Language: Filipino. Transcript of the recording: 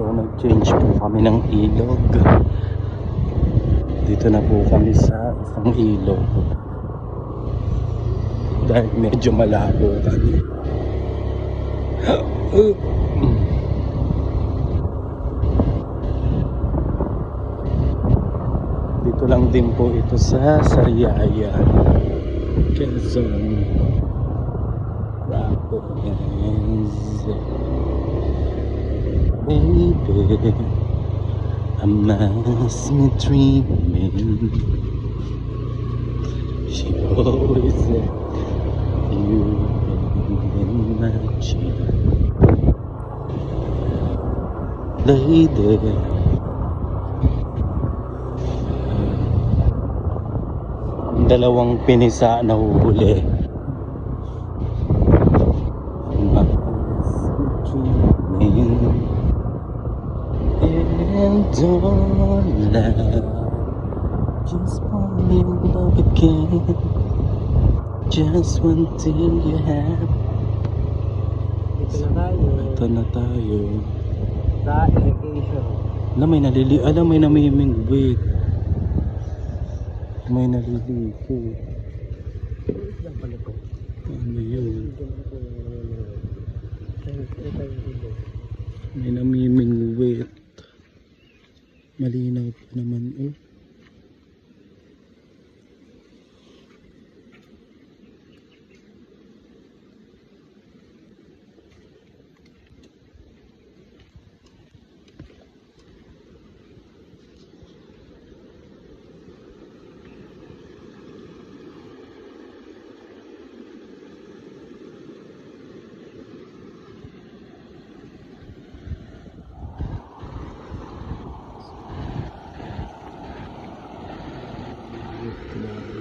So nag-change po kami ng ilog. Dito na po kami sa isang ilog. Dahil medyo malabo kami. Dito lang din po ito sa Sariaya. Quezon. Rapids. Baby, I must be dreaming. She always said you in my. Lady, dalawang pinisa na huli. dawn now. Just one in love again. Just one thing you have. Ito na tayo. Ito na tayo. Sa education. Na may nalili... Ah, Alam, may namimingwit. May naliligo. Ano yun? May namimingwit. Malinaw pa naman oh. Lord.